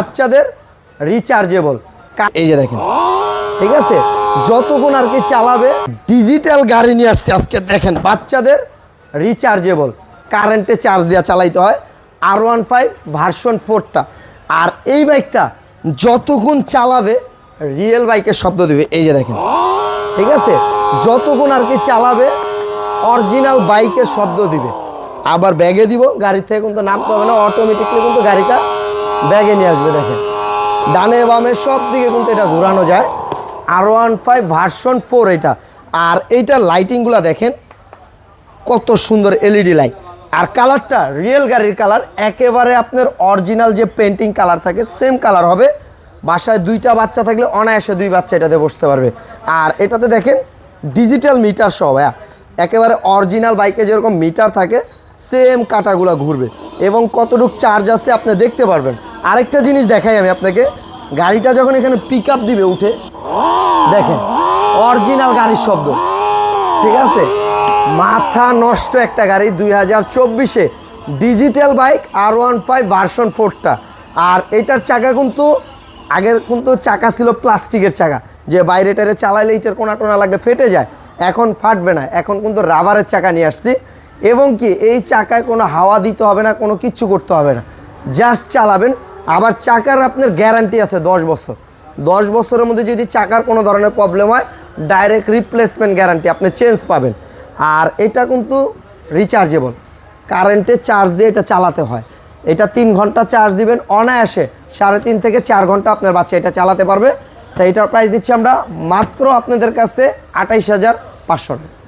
বাচ্চাদের রিচার্জেবল এই যে দেখেন। ঠিক আছে? যতক্ষণ আর কি চালাবে ডিজিটাল গাড়ি নিয়ে আসছে আজকে, দেখেন, বাচ্চাদের রিচার্জেবল কারেন্টে চার্জ দেওয়া চালাইতে হয় আর ওয়ান ফাইভ ভার্সন ফোরটা আর এই বাইকটা যতক্ষণ চালাবে রিয়েল বাইকের শব্দ দেবে। এই যে দেখেন। ঠিক আছে? যতক্ষণ আর কি চালাবে অরিজিনাল বাইকের শব্দ দিবে। আবার ব্যাগে দিব গাড়ি থেকে কিন্তু নামতে হবে না অটোমেটিকলি কিন্তু গাড়িটা ব্যাগে নিয়ে আসবে, দেখেন। ডানে বামে সব দিকে কিন্তু এটা ঘোরানো যায়। আর ওয়ান ফাইভ ভার্সন ফোর এটা। আর এইটার লাইটিংগুলো দেখেন, কত সুন্দর এলইডি লাইট আর কালারটা রিয়েল গাড়ির কালার, একেবারে আপনার অরিজিনাল যে পেন্টিং কালার থাকে সেম কালার হবে। বাসায় দুইটা বাচ্চা থাকলে অনায়াসে দুই বাচ্চা এটাতে বসতে পারবে। আর এটাতে দেখেন ডিজিটাল মিটার সহ হ্যাঁ একেবারে অরিজিনাল বাইকে যেরকম মিটার থাকে সেম কাটাগুলো ঘুরবে। এবং কতটুক চার্জ আছে আপনি দেখতে পারবেন। আরেকটা জিনিস দেখাই আমি আপনাকে। গাড়িটা যখন এখানে পিক আপ দিবে, উঠে, দেখেন অরিজিনাল গাড়ির শব্দ। ঠিক আছে? মাথা নষ্ট একটা গাড়ি, দুই হাজার চব্বিশে। ডিজিটাল বাইক আর ওয়ান ফাইভ ভার্সন ফোরটা আর এটার চাকা কিন্তু, আগের কিন্তু চাকা ছিল প্লাস্টিকের চাকা। যে বাইরে টাইরে চালাইলে এইটার কোনা টোনা লাগলে ফেটে যায়। এখন ফাটবে না। এখন কিন্তু রাবারের চাকা নিয়ে আসছি। এবং কি, এই চাকায় কোনো হাওয়া দিতে হবে না, কোনো কিচ্ছু করতে হবে না। জাস্ট চালাবেন। আবার চাকার আপনার গ্যারান্টি আছে দশ বছর। দশ বছরের মধ্যে যদি চাকার কোনো ধরনের প্রবলেম হয় ডাইরেক্ট রিপ্লেসমেন্ট গ্যারান্টি আপনি চেঞ্জ পাবেন। আর এটা কিন্তু রিচার্জেবল কারেন্টে চার্জ দিয়ে এটা চালাতে হয়। এটা তিন ঘণ্টা চার্জ দিবেন, অনায়াসে সাড়ে তিন থেকে চার ঘণ্টা আপনার বাচ্চা এটা চালাতে পারবে। তাই এটার প্রাইস দিচ্ছি আমরা মাত্র আপনাদের কাছে আঠাইশ হাজার পাঁচশো টাকা।